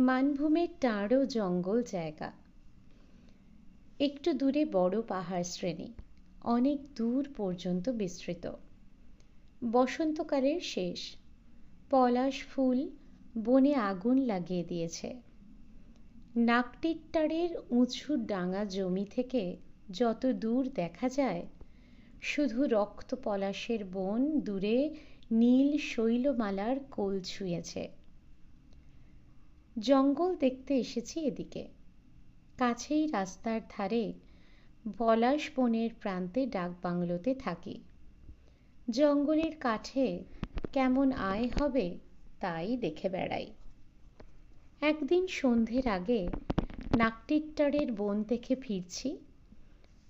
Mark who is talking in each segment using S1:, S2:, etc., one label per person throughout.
S1: মানভূমের টাঁড়ো জঙ্গল জায়গা। একটু দূরে বড় পাহাড় শ্রেণি, অনেক দূর পর্যন্ত বিস্তৃত। বসন্তকালের শেষ। পলাশ ফুল বনে আগুন লাগিয়ে দিয়েছে। নাকটিট্টারের উঁচু ডাঙা জমি থেকে যত দূর দেখা যায়, শুধু রক্ত পলাশের বন দূরে নীল শৈলমালার কোল ছুঁয়েছে। জঙ্গল দেখতে এসেছি এদিকে। কাছেই রাস্তার ধারে পলাশ বনের প্রান্তে ডাকবাংলোতে থাকি। জঙ্গলের কাঠে কেমন আয় হবে তাই দেখে বেড়াই। একদিন সন্ধ্যের আগে নাকটিট্টারের বন থেকে ফিরছি।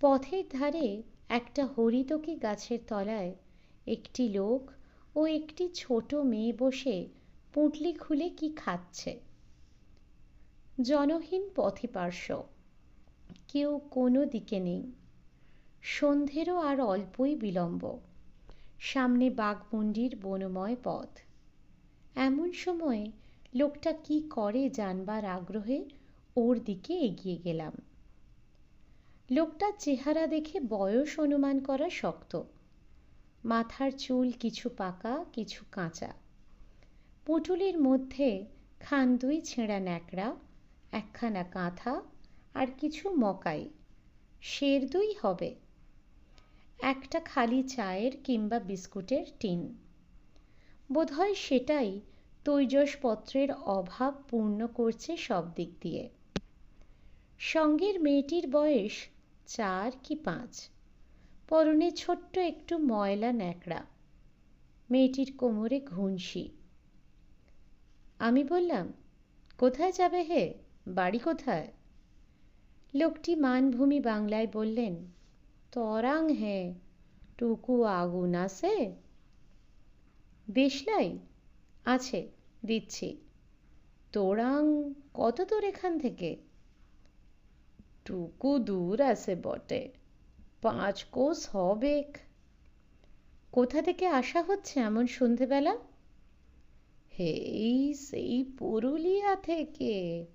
S1: পথের ধারে একটা হরিতকি গাছের তলায় একটি লোক ও একটি ছোট মেয়ে বসে পুঁটলি খুলে কি খাচ্ছে। জনহীন পথে পার্শ্ব। কেউ কোনো দিকে নেই। সন্ধ্যেরও আর অল্পই বিলম্ব। সামনে বাঘমুন্ডির বনময় পথ। এমন সময়ে লোকটা কি করে জানবার আগ্রহে ওর দিকে এগিয়ে গেলাম। লোকটার চেহারা দেখে বয়স অনুমান করা শক্ত। মাথার চুল কিছু পাকা, কিছু কাঁচা। পুটুলির মধ্যে খান দুই ছেঁড়া ন্যাকড়া একখানা কাঁথা আর কিছু মকাই। শের দুই হবে। একটা খালি চায়ের কিংবা বিস্কুটের টিন। বোধহয় সেটাই তৈজসপত্রের অভাব পূর্ণ করছে সব দিক দিয়ে। সঙ্গের মেয়েটির বয়স চার কি পাঁচ। পরনে ছোট্ট একটু ময়লা ন্যাকড়া। মেয়েটির কোমরে ঘুনসি। আমি বললাম, কোথায় যাবে হে? বাড়ি কোথায়? লোকটি মানভূমি বাংলায় বললেন, তরাং হে, টুকু আগুন আছে? দেশলাই আছে, দিচ্ছি। তোরাং, কত দূর এখান থেকে? টুকু দূর আছে বটে, পাঁচ কোষ হবেক। কোথা থেকে আসা হচ্ছে এমন সন্ধেবেলা? হেই, সেই পুরুলিয়া থেকে।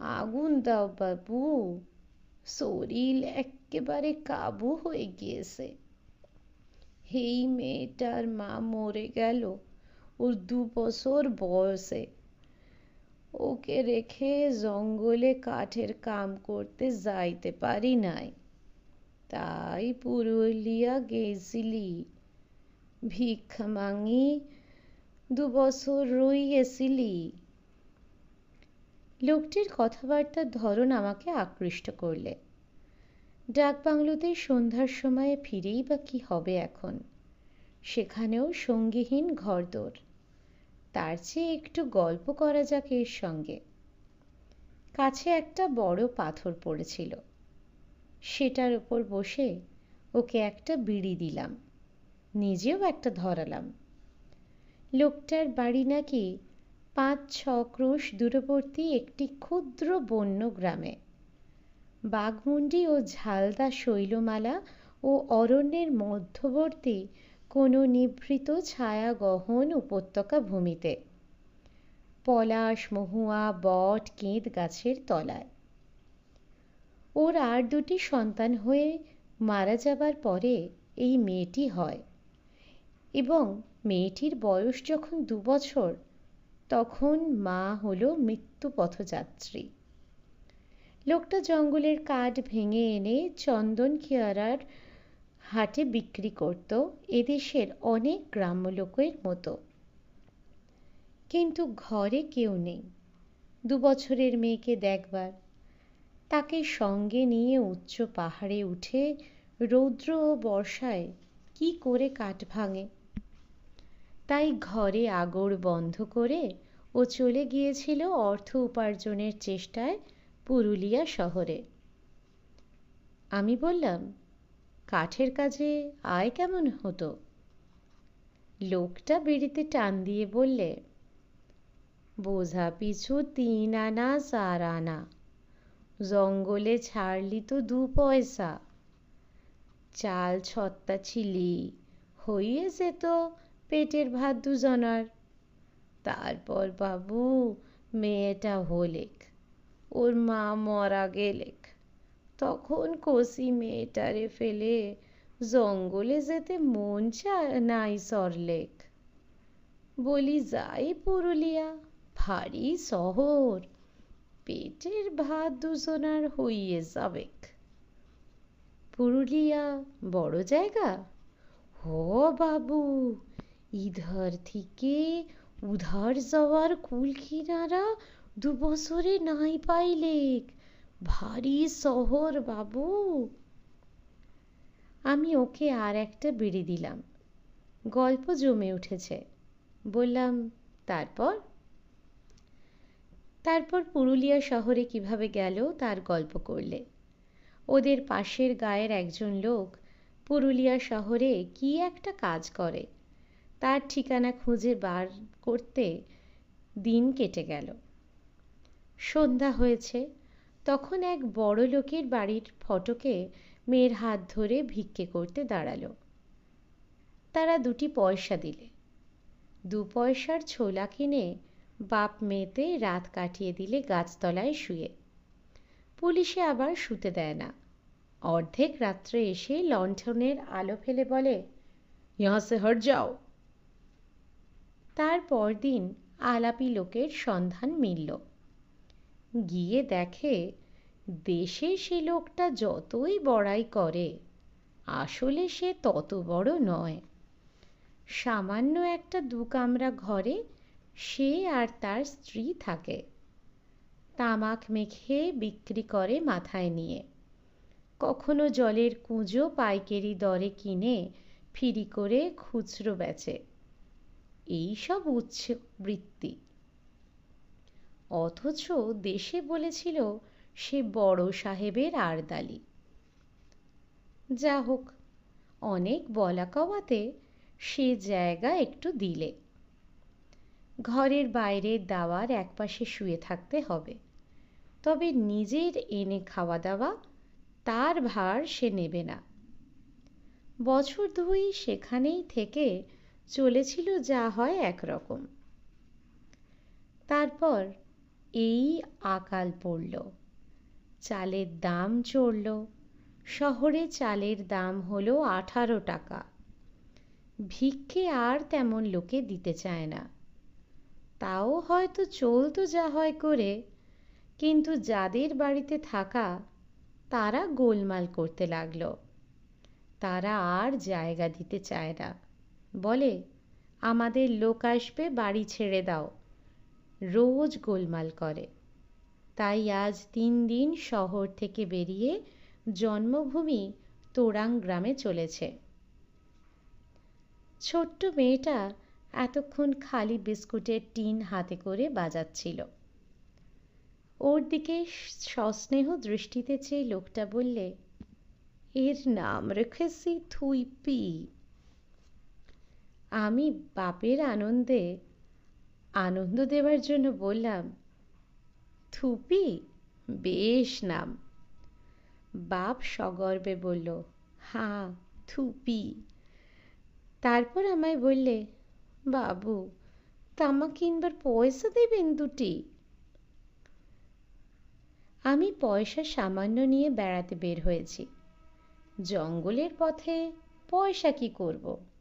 S1: আগুন দাও বাবু শরীর একেবারে কাবু হয়ে গিয়েছে এই মেয়েটার মা মরে গেল ওর দু বছর বয়সে ওকে রেখে জঙ্গলে কাঠের কাম করতে যাইতে পারি নাই তাই পুরুলিয়া গেছিলি ভিক্ষা মাঙি দু বছর রইয়েছিলি লোকটির কথাবার্তার ধরন আমাকে আকৃষ্ট করলে। ডাকবাংলোতে সন্ধ্যার সময়ে ফিরেই বা কি হবে এখন? সেখানেও সঙ্গীহীন ঘরদোর। তার চেয়ে একটু গল্প করা যাক এর সঙ্গে। কাছে একটা বড় পাথর পড়েছিল। সেটার উপর বসে ওকে একটা বিড়ি দিলাম। নিজেও একটা ধরালাম। লোকটার বাড়ি নাকি পাঁচ ছ ক্রোশ দূরবর্তী একটি ক্ষুদ্র বন্য গ্রামে। বাঘমুন্ডি ও ঝালদা শৈলমালা ও অরণ্যের মধ্যবর্তী কোনো নিভৃত ছায়া গহন উপত্যকা ভূমিতে। পলাশ, মহুয়া, বট, কেঁদ গাছের তলায়। ওর আর দুটি সন্তান হয়ে মারা যাবার পরে এই মেয়েটি হয় এবং মেয়েটির বয়স যখন দু বছর তখন মা হলো মৃত্যু পথযাত্রী। লোকটা জঙ্গলের কাঠ ভেঙে এনে চন্দন খেয়ারার হাটে বিক্রি করত এদেশের অনেক গ্রাম্য লোকের মতো। কিন্তু ঘরে কেউ নেই। দু বছরের মেয়েকে দেখবার। তাকে সঙ্গে নিয়ে উচ্চ পাহাড়ে উঠে রৌদ্র ও বর্ষায় কি করে কাঠ ভাঙে। তাই ঘরে আগর বন্ধ করে ও চলে গিয়েছিল অর্থ উপার্জনের চেষ্টায় পুরুলিয়া শহরে। আমি বললাম, কাঠের কাজে আয় কেমন হতো? লোকটা বেড়িতে টান দিয়ে বললে, বোঝা পিছু তিন আনা, চার আনা। জঙ্গলে ছাড়লি তো দু পয়সা। চাল ছত্তা ছিলি হইয়ে যেত পেটের ভাত দুজনার। তারপর বাবু, মেয়েটা হলেক, ওর মা মরা গেলেক। তখন কষি মেয়েটারে ফেলে জঙ্গলে যেতে মন নাই সরলেক। বলি, যাই পুরুলিয়া, ভারী শহর, পেটের ভাত দুজনার হইয়ে যাবেক। পুরুলিয়া বড় জায়গা? হ বাবু ইধার থেকে উধার যাওয়ার কুল কিনারা দু বছরে নাই পাইলেক ভারী শহর বাবু। আমি ওকে আর একটা বিড়ি দিলাম। গল্প জমে উঠেছে। বললাম, তারপর? তারপর পুরুলিয়া শহরে কীভাবে গেল তার গল্প করলে। ওদের পাশের গায়ের একজন লোক পুরুলিয়া শহরে কি একটা কাজ করে। তার ঠিকানা খুঁজে বার করতে দিন কেটে গেল। সন্ধ্যা হয়েছে, তখন এক বড় লোকের বাড়ির ফটকে মেয়ের হাত ধরে ভিক্ষে করতে দাঁড়াল। তারা দুটি পয়সা দিলে। দু পয়সার ছোলা কিনে বাপ মেয়েতে রাত কাটিয়ে দিলে গাছতলায় শুয়ে। পুলিশে আবার শুতে দেয় না। অর্ধেক রাত্রে এসে লণ্ঠনের আলো ফেলে বলে, ইহা সে হট যাও। তার দিন আলাপি লোকের সন্ধান মিলল। গিয়ে দেখে, দেশে সে লোকটা যতই বড়াই করে, আসলে সে তত বড় নয়। সামান্য একটা দু কামরা ঘরে সে আর তার স্ত্রী থাকে। তামাক মেখে বিক্রি করে মাথায় নিয়ে। কখনো জলের কুঁজো পাইকারি দরে কিনে ফিরি করে খুচরো বেচে। এই সব উচ্চ বৃত্তি। অথচ দেশে বলেছিল সে বড় সাহেবের আরদালি। যা হোক অনেক বলা কওয়াতে সে জায়গা একটু দিলে। ঘরের বাইরের দাওয়ার একপাশে শুয়ে থাকতে হবে। তবে নিজের এনে খাওয়া দাওয়া, তার ভার সে নেবে না। বছর দুই সেখানেই থেকে চলেছিল যা হয় একরকম। তারপর এই আকাল পড়ল। চালের দাম চড়ল। শহরে চালের দাম হলো আঠারো টাকা। ভিক্ষে আর তেমন লোকে দিতে চায় না। তাও হয়তো চলতো যা হয় করে, কিন্তু যাদের বাড়িতে থাকা, তারা গোলমাল করতে লাগল। তারা আর জায়গা দিতে চায় না। বলে, আমাদের লোক আসবে, বাড়ি ছেড়ে দাও। রোজ গোলমাল করে। তাই আজ তিন দিন শহর থেকে বেরিয়ে জন্মভূমি তোরাং গ্রামে চলেছে। ছোট্ট মেয়েটা এতক্ষণ খালি বিস্কুটের টিন হাতে করে বাজাচ্ছিল। ওর দিকে সস্নেহ দৃষ্টিতে চেয়ে লোকটা বললে, এর নাম রেখেছি থুইপি। আমি বাপের আনন্দে আনন্দ দেওয়ার জন্য বললাম, থুপি, বেশ নাম। বাপ সগর্বে বলল, হাঁ, থুপি। তারপর আমায় বললে, বাবু, তামা কিনবার পয়সা দেবেন দুটি? আমি পয়সা সামান্য নিয়ে বেড়াতে বের হয়েছি। জঙ্গলের পথে পয়সা কি করব?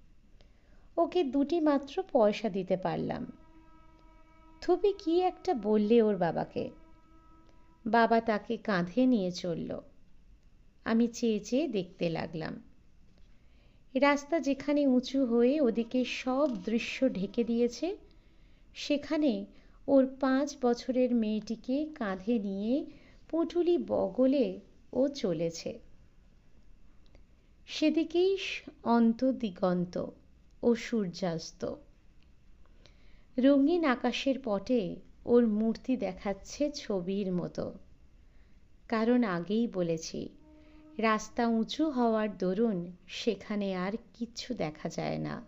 S1: ওকে দুটি মাত্র পয়সা দিতে পারলাম। থুপি কি একটা বললে ওর বাবাকে। বাবা তাকে কাঁধে নিয়ে চলল। আমি চেয়ে চেয়ে দেখতে লাগলাম। রাস্তা যেখানে উঁচু হয়ে ওদিকে সব দৃশ্য ঢেকে দিয়েছে, সেখানে ওর পাঁচ বছরের মেয়েটিকে কাঁধে নিয়ে পুঁটুলি বগলে ও চলেছে। সেদিকেই অন্ত দিগন্ত ও সূর্যাস্ত। রঙিন আকাশের পটে ওর মূর্তি দেখাচ্ছে ছবির মতো। কারণ আগেই বলেছি, রাস্তা উঁচু হওয়ার দরুন সেখানে আর কিচ্ছু দেখা যায় না।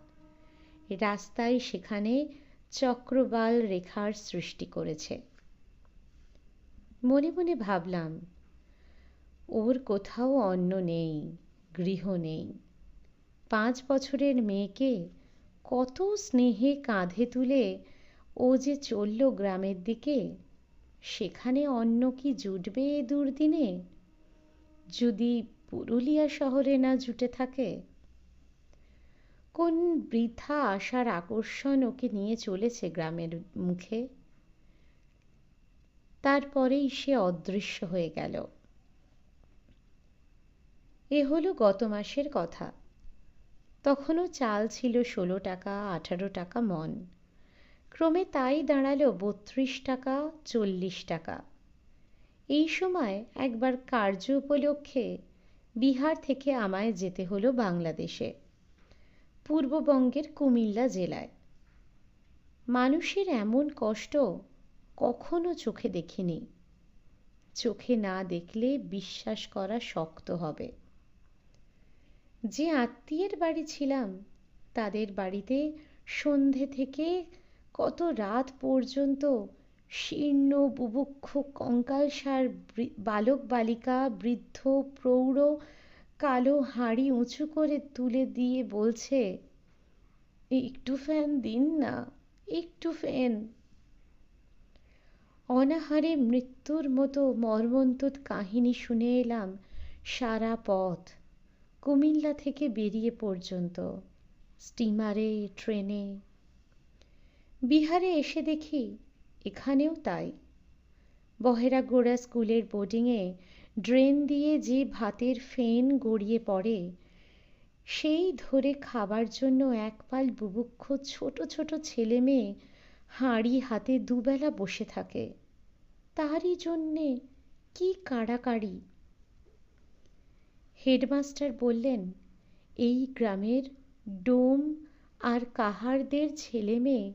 S1: রাস্তায় সেখানে চক্রবাল রেখার সৃষ্টি করেছে। মনে মনে ভাবলাম, ওর কোথাও অন্ন নেই, গৃহ নেই। পাঁচ বছরের মেয়েকে কত স্নেহে কাঁধে তুলে ও যে চলল গ্রামের দিকে, সেখানে অন্য কি জুটবে এ দুর্দিনে? যদি পুরুলিয়া শহরে না জুটে থাকে? কোন বৃথা আশার আকর্ষণ ওকে নিয়ে চলেছে গ্রামের মুখে? তারপরেই সে অদৃশ্য হয়ে গেল। এ হলো গত মাসের কথা। তখনও চাল ছিল ষোলো টাকা, আঠারো টাকা মন। ক্রমে তাই দাঁড়াল বত্রিশ টাকা, চল্লিশ টাকা। এই সময় একবার কার্য উপলক্ষে বিহার থেকে আমায় যেতে হলো বাংলাদেশে, পূর্ববঙ্গের কুমিল্লা জেলায়। মানুষের এমন কষ্ট কখনো চোখে দেখিনি। চোখে না দেখলে বিশ্বাস করা শক্ত হবে। যে আত্মীয়ের বাড়ি ছিলাম, তাদের বাড়িতে সন্ধে থেকে কত রাত পর্যন্ত শীর্ণ, বুভুক্ষ কঙ্কালসার বালক বালিকা, বৃদ্ধ, প্রৌঢ়, কালো হাঁড়ি উঁচু করে তুলে দিয়ে বলছে, একটু ফ্যান দিন না, একটু ফ্যান। অনাহারে মৃত্যুর মতো মর্মন্তুদ কাহিনী শুনে এলাম সারা পথ। কুমিল্লা থেকে বেরিয়ে পর্যন্ত। স্টিমারে, ট্রেনে। বিহারে এসে দেখি এখানেও তাই। বহেরাগোড়া স্কুলের বোর্ডিংয়ে ড্রেন দিয়ে যে ভাতের ফেন গড়িয়ে পড়ে, সেই ধরে খাবার জন্য এক পাল বুভুক্ষ ছোট ছোট ছেলে মেয়ে হাঁড়ি হাতে দুবেলা বসে থাকে। তারই জন্যে কি কাড়াকাড়ি হেডমাস্টার বললেন, এই গ্রামের ডোম আর কাহারদের ছেলে মেয়ে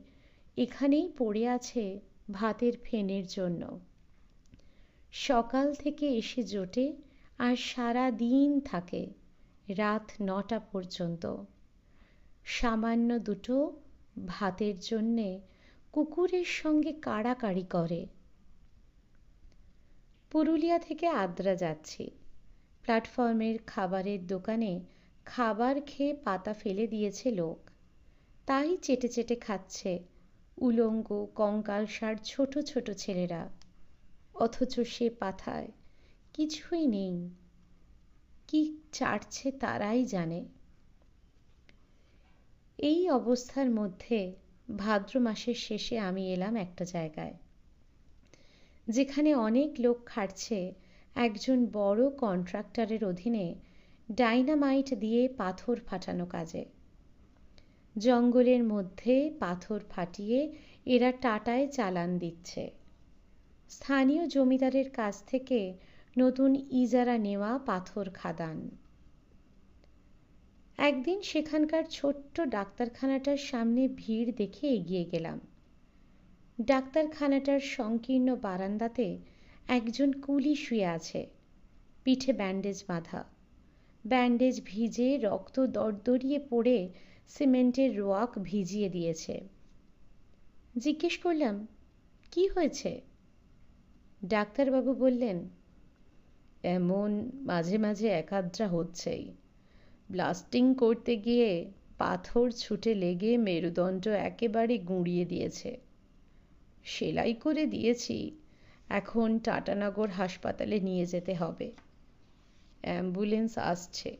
S1: এখানেই পড়ে আছে ভাতের ফেনের জন্য। সকাল থেকে এসে জোটে আর সারা দিন থাকে, রাত নটা পর্যন্ত। সামান্য দুটো ভাতের জন্যে কুকুরের সঙ্গে কাড়াকাড়ি করে। পুরুলিয়া থেকে আদ্রা যাচ্ছি। প্ল্যাটফর্মের খাবারের দোকানে খাবার খেয়ে পাতা ফেলে দিয়েছে লোক। তাই চেটে চেটে খাচ্ছে উলঙ্গ কঙ্কালসার ছোট ছোট ছেলেরা। অথচ সে পাথায় কিছুই নেই। কি চাটছে তারাই জানে। এই অবস্থার মধ্যে ভাদ্র মাসের শেষে আমি এলাম একটা জায়গায়। যেখানে অনেক লোক খাটছে একজন বড় কন্ট্রাক্টরের অধীনে ডাইনামাইট দিয়ে পাথর ফাটানো কাজে। জঙ্গলের মধ্যে পাথর ফাটিয়ে এরা টাটায় চালান দিচ্ছে। স্থানীয় জমিদারের কাছ থেকে নতুন ইজারা নেওয়া পাথর খাদান। একদিন সেখানকার ছোট্ট ডাক্তারখানাটার সামনে ভিড় দেখে এগিয়ে গেলাম। ডাক্তারখানাটার সংকীর্ণ বারান্দাতে একজন কুলি শুয়ে আছে। পিঠে ব্যান্ডেজ বাঁধা। ব্যান্ডেজ ভিজে রক্ত দরদরিয়ে পড়ে সিমেন্টের রোয়াক ভিজিয়ে দিয়েছে। জিজ্ঞেস করলাম, কি হয়েছে? ডাক্তারবাবু বললেন, এমন মাঝে মাঝে একাদ্রা হচ্ছেই। ব্লাস্টিং করতে গিয়ে পাথর ছুটে লেগে মেরুদণ্ড একেবারে গুঁড়িয়ে দিয়েছে। সেলাই করে দিয়েছি এখন টাটানগর হাসপাতালে নিয়ে যেতে হবে। অ্যাম্বুলেন্স আসছে।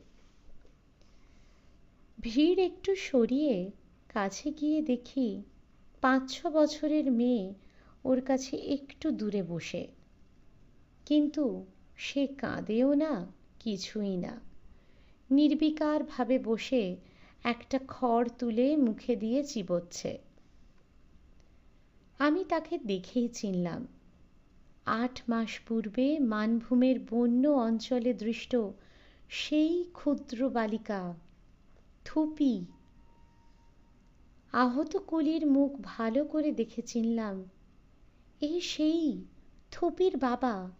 S1: ভিড় একটু সরিয়ে কাছে গিয়ে দেখি পাঁচ ছ বছরের মেয়ে ওর কাছে একটু দূরে বসে। কিন্তু সে কাঁদেও না, কিছুই না। নির্বিকারভাবে বসে একটা খড় তুলে মুখে দিয়ে চিবোচ্ছে। আমি তাকে দেখেই চিনলাম। আট মাস পূর্বে মানভূমের বন্য অঞ্চলে দৃষ্ট সেই ক্ষুদ্র বালিকা, থুপি। আহত কলির মুখ ভালো করে দেখে চিনলাম এই সেই থুপির বাবা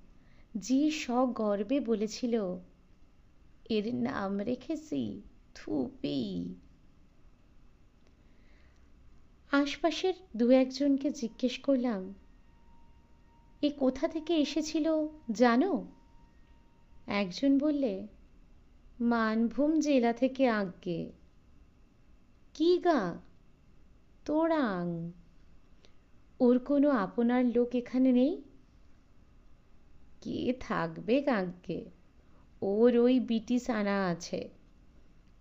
S1: যে সগর্বে বলেছিল, এর নাম রেখেছি থুপি। আশপাশের দু একজনকে জিজ্ঞেস করলাম এ কোথা থেকে এসেছিল জানো? একজন বললে, মানভূম জেলা থেকে আজ্ঞে। কি গা? তোরাং। ওর কোনো আপনার লোক এখানে নেই? কে থাকবে কাঁককে ওর ওই ব্রিটিশ আনা আছে।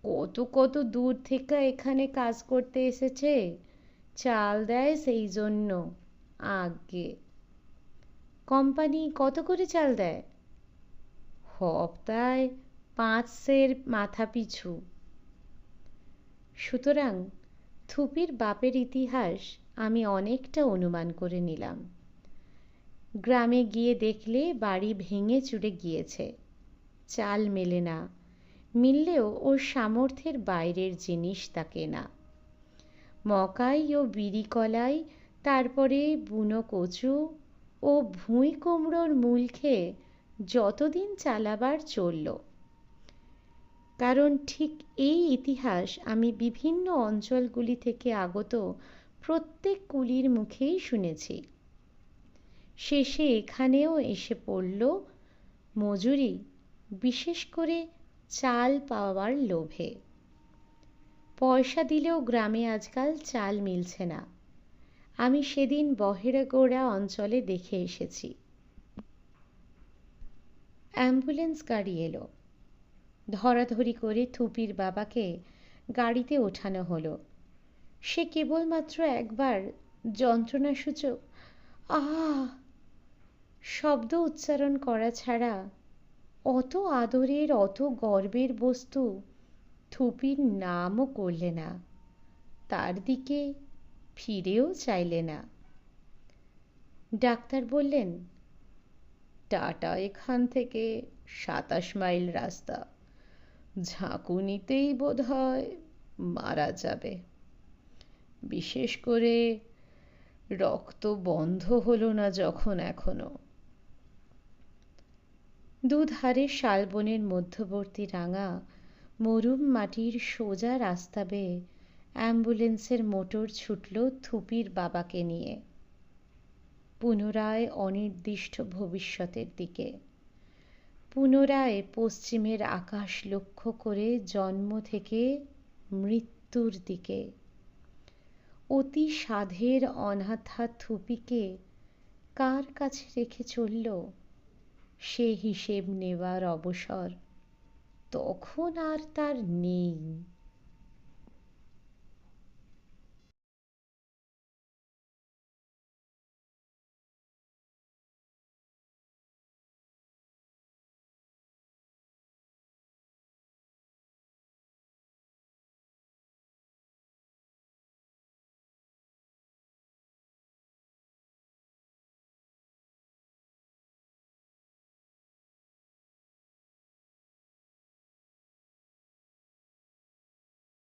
S1: কত কত দূর থেকে এখানে কাজ করতে এসেছে, চাল দেয় সেই জন্য আজ্ঞে। কোম্পানি কত করে চাল দেয়? হপ্তায় পাঁচ সের মাথা পিছু। সুতরাং থুপির বাপের ইতিহাস আমি অনেকটা অনুমান করে নিলাম। গ্রামে গিয়ে দেখলে বাড়ি ভেঙে চুরে গিয়েছে। চাল মেলে না, মিললেও ওর সামর্থ্যের বাইরের জিনিস তা কেনা মকাই ও বিড়ি কলাই, তারপরে বুনো কচু ও ভুঁই কুমড়োর মূল খেয়ে যতদিন চালাবার চলল। কারণ ঠিক এই ইতিহাস আমি বিভিন্ন অঞ্চলগুলি থেকে আগত প্রত্যেক কুলির মুখেই শুনেছি। শেষে এখানেও এসে পড়ল মজুরি, বিশেষ করে চাল পাওয়ার লোভে। পয়সা দিলেও গ্রামে আজকাল চাল মিলছে না। আমি সেদিন বহেরাগোড়া অঞ্চলে দেখে এসেছি। অ্যাম্বুলেন্স গাড়ি এলো। ধরাধরি করে থুপির বাবাকে গাড়িতে ওঠানো হলো। সে কেবলমাত্র একবার যন্ত্রণাসূচক আহ! শব্দ উচ্চারণ করা ছাড়া অত আদরের, অত গর্বের বস্তু থুপির নামও করলে না। তার দিকে ফিরেও চাইলে না। ডাক্তার বললেন, টাটা এখান থেকে, সাতাশ মাইল রাস্তা। ঝাঁকুনিতেই বোধ হয় মারা যাবে। বিশেষ করে রক্ত বন্ধ হলো না যখন এখনও। দুধারে শালবনের মধ্যবর্তী রাঙা মরুম মাটির সোজা রাস্তা বেয়ে অ্যাম্বুলেন্সের মোটর ছুটল থুপির বাবাকে নিয়ে। পুনরায় অনির্দিষ্ট ভবিষ্যতের দিকে। পুনরায় পশ্চিমের আকাশ লক্ষ্য করে জন্ম থেকে মৃত্যুর দিকে। অতি সাধের অনাথা থুপিকে কার কাছে রেখে চলল? সে হিসেব নেওয়ার অবসর তখন আর তার নেই।